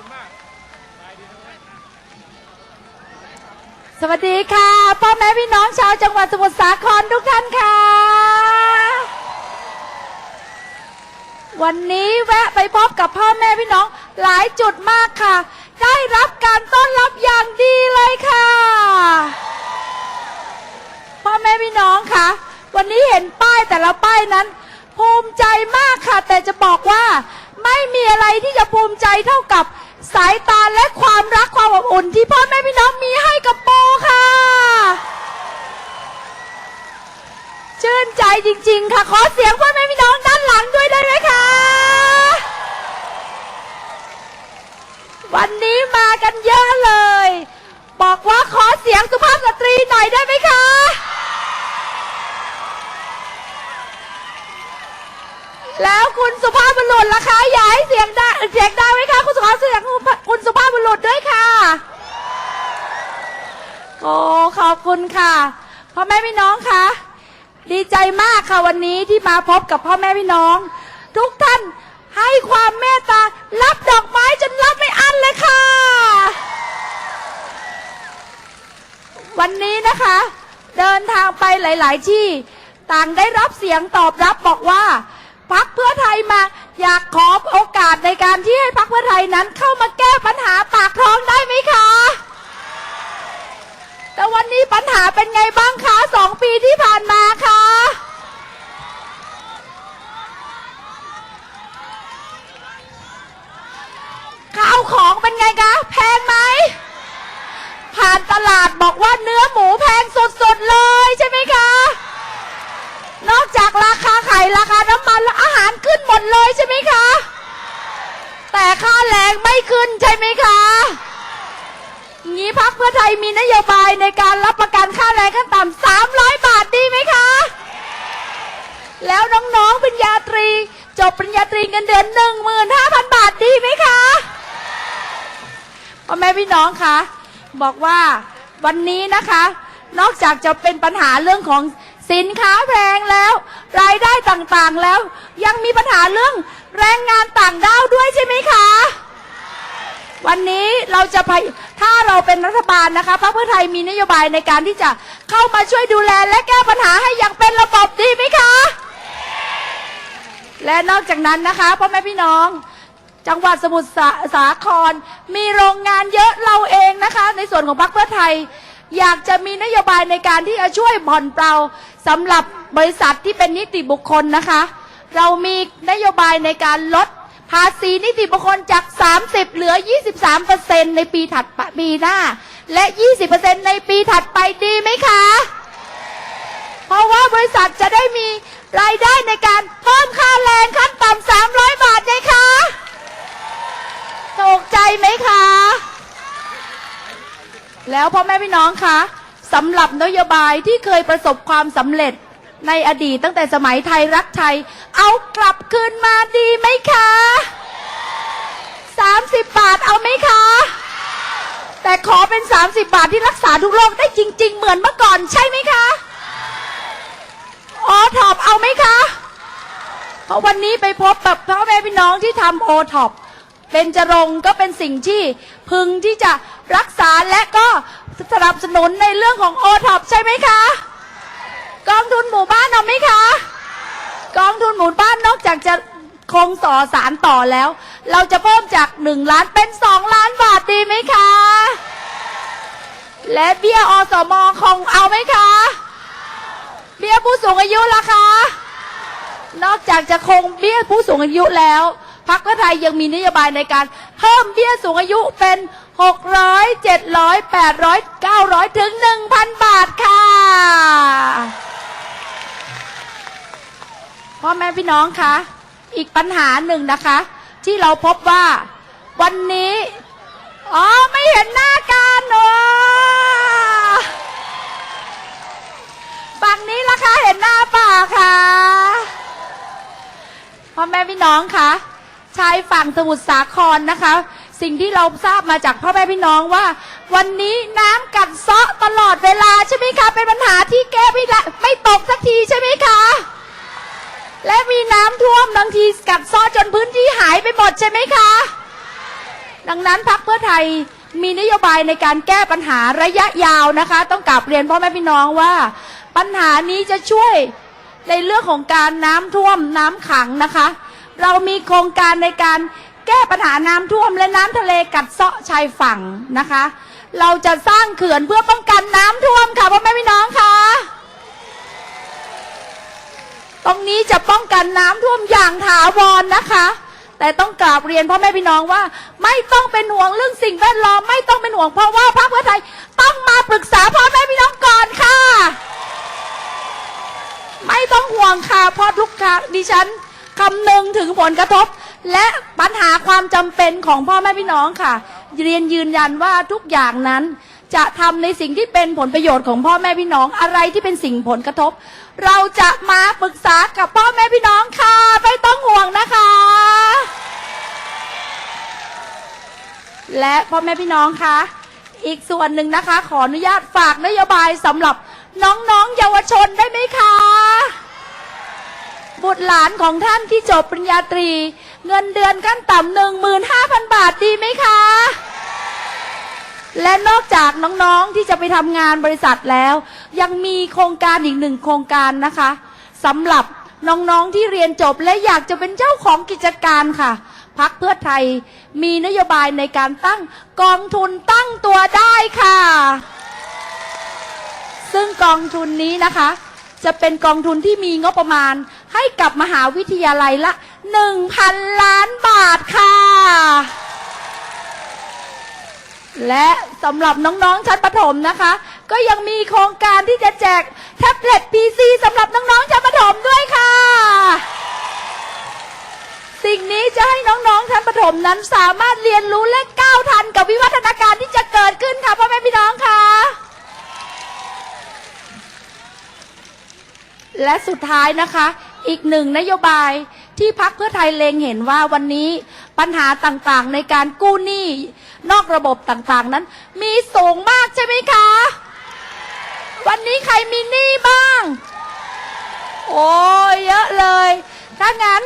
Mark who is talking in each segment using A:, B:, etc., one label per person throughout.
A: คุณมากบายดีนะเว้ย
B: สวัสดีค่ะพ่อแม่พี่น้องชาวจังหวัดสมุทรสาครทุกท่านค่ะ วันนี้แวะไปพบกับพ่อแม่พี่น้องหลายจุดมากค่ะ ได้รับการต้อนรับอย่างดีเลยค่ะ พ่อแม่พี่น้องค่ะ วันนี้เห็นป้ายแต่ละป้ายนั้น ภูมิใจมากค่ะ แต่จะบอกว่า ไม่มีอะไรที่จะภูมิใจเท่ากับ สายตาและความรักความอบอุ่นที่พ่อแม่พี่น้องมีให้กับโบค่ะ ชื่นใจจริง ๆ ค่ะ ขอเสียงด้านหลังด้วยได้ไหมคะ วันนี้มากันเยอะเลย บอกว่าขอเสียงสุภาพสตรีหน่อยได้ไหมคะ แล้วคุณสุภาพบุรุษล่ะคะอยากให้เสียงได้เสียงได้ไหมคะ คุณสุภาพเสียงคุณสุภาพบุรุษด้วยค่ะ โอ้ขอบ คุณค่ะพ่อแม่พี่น้องคะดีใจมากค่ะวันนี้ที่มาพบกับพ่อแม่พี่น้อง ทุกท่านให้ความเมตตารับดอกไม้จนรับไม่อั้นเลยค่ะ วันนี้นะคะ เดินทางไปหลาย ๆ ที่ ต่างได้รับเสียงตอบรับบอกว่าพักเพื่อไทยมา อยากขอโอกาสในการที่ให้พักเพื่อไทยนั้นเข้ามาแก้ปัญหาปากท้องได้ไหมคะ แต่วันนี้ปัญหาเป็นไงบ้างคะสองปีที่ผ่านมาคะข้าวของเป็นไงคะแพงไหมผ่านตลาดบอกว่าเนื้อหมูแพงสุดๆเลยใช่ไหมคะ นอกจากราคาไข่ราคาน้ำมันแล้วอาหารขึ้นหมดเลยใช่ไหมคะ แต่ค่าแรงไม่ขึ้นใช่ไหมคะ งี้พักเพื่อไทยมีนโยบายในการรับประกันค่าแรงขั้นต่ำ300บาทดีไหมคะ แล้วน้องๆปริญญาตรี จบปริญญาตรีเงินเดือน15,000บาทดีไหมคะพ่อแม่พี่น้องคะบอกว่าวันนี้นะคะ นอกจากจะเป็นปัญหาเรื่องของสินค้าแพงแล้ว รายได้ต่างๆแล้ว ยังมีปัญหาเรื่องแรงงานต่างด้าวด้วยใช่ไหมคะ วันนี้เราจะพยถ้าเราเป็นรัฐบาลนะคะพรรคเพื่อไทยมีนโยบายในการที่จะเข้ามาช่วยดูแลและแก้ปัญหาให้อย่างเป็นระบบดีไหมคะ และนอกจากนั้นนะคะพ่อแม่พี่น้อง จังหวัดสมุทรสาสาคร มีโรงงานเยอะเราเองนะคะ ในส่วนของพรรคเพื่อไทย อยากจะมีนโยบายในการที่จะช่วยผ่อนเปลาสำหรับบริษัทที่เป็นนิติบุคคลนะคะ เรามีนโยบายในการลดภาษีนิติบุคคลจาก 30 เหลือ 23%ในปีถัดไปปีหน้า และ 20%ในปีถัดไปดีไหมคะ เพราะว่าบริษัทจะได้มีรายได้ในการเพิ่มค่าแรงขั้นต่ำ300 บาทไงคะถูกใจไหมคะ แล้วพ่อแม่พี่น้องคะสำหรับนโยบายที่เคยประสบความสำเร็จในอดีตตั้งแต่สมัยไทยรักไทย เอากลับคืนมาดีไหมคะ 30 บาทเอาไหมคะ แต่ขอเป็น 30 บาทที่รักษาทุกโรคได้จริง ๆ เหมือนเมื่อก่อนใช่ไหมคะโอท็อปเอาไหมคะ เพราะวันนี้ไปพบกับพ่อแม่พี่น้องที่ทำโอท็อปเป็นจรงก็เป็นสิ่งที่พึงที่จะรักษาและก็สนับสนุนในเรื่องของโอท็อปใช่ไหมคะ กองทุนหมู่บ้านเอาไหมคะ กองทุนหมู่บ้านนอกจากจะคงต่อสารต่อแล้ว เราจะเพิ่มจาก 1 ล้านเป็น 2 ล้านบาทดีไหมคะ และเบี้ยอสมคงเอาไหมคะ เบี้ยผู้สูงอายุล่ะคะ นอกจากจะคงเบี้ยผู้สูงอายุแล้วพรรคเพื่อไทยยังมีนโยบายในการเพิ่มเบี้ยสูงอายุเป็น 600 700 800 900 ถึง 1,000 บาทค่ะพ่อแม่พี่น้องคะ อีกปัญหาหนึ่งนะคะ ที่เราพบว่า วันนี้อ๋อไม่เห็นหน้ากันเนอฝั่งนี้ล่ะคะเห็นหน้าป่าคะพ่อแม่พี่น้องคะชายฝั่งสมุทรสาครนะคะ สิ่งที่เราทราบมาจากพ่อแม่พี่น้องว่า วันนี้น้ำกัดเซาะตลอดเวลาใช่ไหมคะ เป็นปัญหาที่แก้ไม่ละไม่ตกสักทีใช่ไหมคะ และมีน้ำท่วมบางทีกัดเซาะจนพื้นที่หายไปหมดใช่ไหมคะ ดังนั้นพักเพื่อไทยมีนโยบายในการแก้ปัญหาระยะยาวนะคะ ต้องกลับเรียนพ่อแม่พี่น้องว่า ปัญหานี้จะช่วยในเรื่องของการน้ำท่วมน้ำขังนะคะ เรามีโครงการในการแก้ปัญหาน้ำท่วมและน้ำทะเลกัดเซาะชายฝั่งนะคะ เราจะสร้างเขื่อนเพื่อป้องกันน้ำท่วมค่ะพ่อแม่พี่น้องคะ ตรงนี้จะป้องกันน้ำท่วมอย่างถาวรนะคะ แต่ต้องกราบเรียนพ่อแม่พี่น้องว่า ไม่ต้องเป็นห่วงเรื่องสิ่งแวดล้อมไม่ต้องเป็นห่วงเพราะว่าพรรคเพื่อไทยต้องมาปรึกษาพ่อแม่พี่น้องก่อนค่ะ ไม่ต้องห่วงค่ะเพราะทุกครั้งดิฉันคำนึงถึงผลกระทบ และปัญหาความจำเป็นของพ่อแม่พี่น้องค่ะ เรียนยืนยันว่าทุกอย่างนั้น จะทำในสิ่งที่เป็นผลประโยชน์ของพ่อแม่พี่น้องอะไรที่เป็นสิ่งผลกระทบ เราจะมาปรึกษากับพ่อแม่พี่น้องค่ะไม่ต้องห่วงนะคะ และพ่อแม่พี่น้องคะอีกส่วนหนึ่งนะคะ ขออนุญาตฝากนโยบายสำหรับน้องๆเยาวชนได้ไหมคะบุตรหลานของท่านที่จบปริญญาตรี เงินเดือนขั้นต่ำหนึ่งหมื่นห้าพันบาทดีไหมคะ และนอกจากน้องๆที่จะไปทำงานบริษัทแล้ว ยังมีโครงการอีกหนึ่งโครงการนะคะสำหรับน้องๆที่เรียนจบและอยากจะเป็นเจ้าของกิจการค่ะพักเพื่อไทยมีนโยบายในการตั้งกองทุนตั้งตัวได้ค่ะ ซึ่งกองทุนนี้นะคะ จะเป็นกองทุนที่มีงบประมาณให้กับมหาวิทยาลัยละ 1,000 ล้านบาทค่ะ และสำหรับน้องๆชั้นประถมนะคะ ก็ยังมีโครงการที่จะแจกแท็บเล็ต PC สำหรับน้องๆชั้นประถมด้วยค่ะ สิ่งนี้จะให้น้องๆชั้นประถมนั้นสามารถเรียนรู้และก้าวทันกับวิวัฒนาการที่จะเกิดขึ้นค่ะพ่อแม่พี่น้องค่ะ และสุดท้ายนะคะ อีกหนึ่งนโยบาย ที่พักเพื่อไทยเล็งเห็นว่าวันนี้ปัญหาต่างๆ ในการกู้หนี้นอกระบบต่างๆนั้น มีสูงมากใช่ไหมคะ วันนี้ใครมีหนี้บ้าง โอ้ยเยอะเลย ถ้างั้น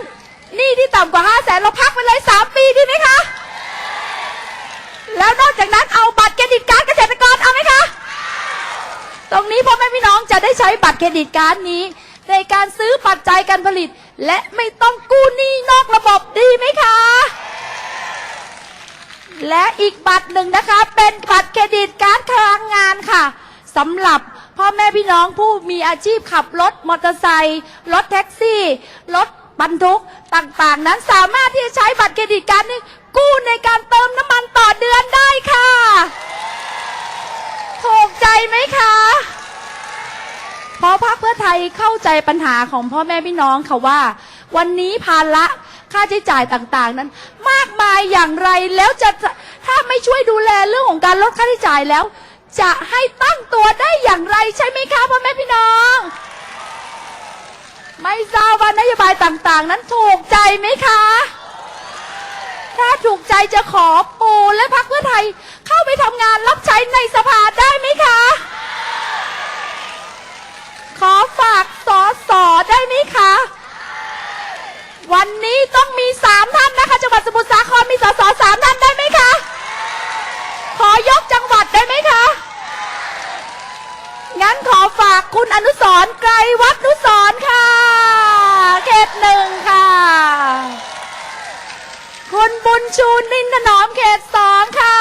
B: หนี้ที่ต่ำกว่า5 0 0แสนเราพักไปเลย3ปีดีไหมคะ แล้วนอกจากนั้นเอาบัตรเครดิตการ์ดเกษตรกรเอาไหมคะ ตรงนี้พ่อแม่พี่น้องจะได้ใช้บัตรเครดิตการ์ดนี้ ในการซื้อปัจจัยการผลิต และไม่ต้องกู้หนี้นอกระบบดีไหมคะ และอีกบัตรหนึ่งนะคะ เป็นบัตรเครดิตการ์ดพลังงานค่ะสำหรับพ่อแม่พี่น้องผู้มีอาชีพขับรถมอเตอร์ไซค์รถแท็กซี่ รถบรรทุกต่างๆ นั้นสามารถที่จะใช้บัตรเครดิตการ์ดนี้กู้ในการเติมน้ำมันต่อเดือนได้ค่ะ ถูกใจไหมคะเพราะ ไทยเข้าใจปัญหาของพ่อแม่พี่น้องค่ะว่า วันนี้ภาระค่าใช้จ่ายต่างๆ นั้น มากมายอย่างไรแล้วจะถ้าไม่ช่วยดูแลเรื่องของการลดค่าใช้จ่ายแล้ว จะให้ตั้งตัวได้อย่างไรใช่ไหมคะพ่อแม่พี่น้อง ไม่ทราบว่านโยบายต่างๆ นั้นถูกใจไหมคะถ้าถูกใจจะขอปูและพรรคเพื่อไทยเข้าไปทำงานรับใช้ในสภาได้ไหมคะ อฝากสอสอได้ไหมคะ วันนี้ต้องมีสามท่านนะคะจังหวัดสมุทรสาครมีสอสอสามท่านได้ไหมคะ ขอยกจังหวัดได้ไหมคะ งั้นขอฝากคุณอนุสรไกรวัฒนุสรค่ะ เขตหนึ่งค่ะ คุณบุญชูนินถนอมเขตสองค่ะ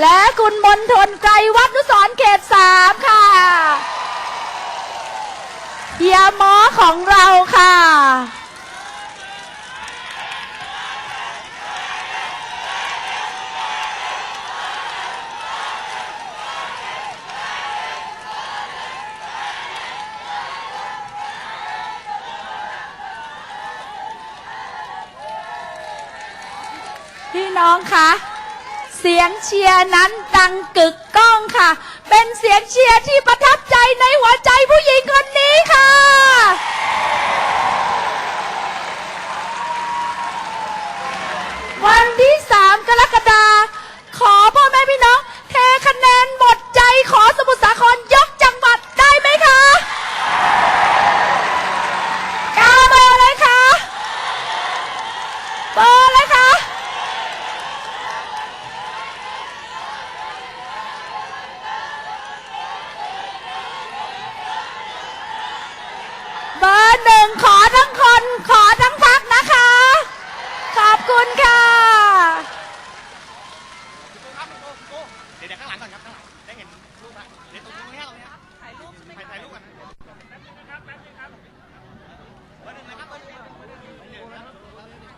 B: และคุณมนทนไกรวัฒนุสรเขตสามค่ะเฮียหมอของเราค่ะ พี่น้องคะ สียงเชียร์นั้นดังกึกก้องค่ะ เป็นเสียงเชียร์ที่ประทับใจในหัวใจผู้หญิงคนนี้ค่ะ วันที่ 3 กรกฎาคมขอพ่อแม่พี่น้อง เทคะแนนหมดใจขอสมุทรสาครยกจังหวัดได้ไหมคะกล้าเบอร์เลยคะเบอร์เลยคะ ขอทั้งพักนะคะ ขอบคุณค่ะ
A: ครับโก้โก้เดี๋ยวเดี๋ยวข้างหลัง ก่อนครับข้างหลังได้เห็นรูปละเดี๋ยวตรงนี้ตรงนี้ตรงนี้ถ่ายรูปใช่ไหมถ่ายรูปก่อนแป๊บนึงนะครับแป๊บนึงครับเบอร์หนึ่งนะครับเบอร์หนึ่งเบอร์หนึ่ง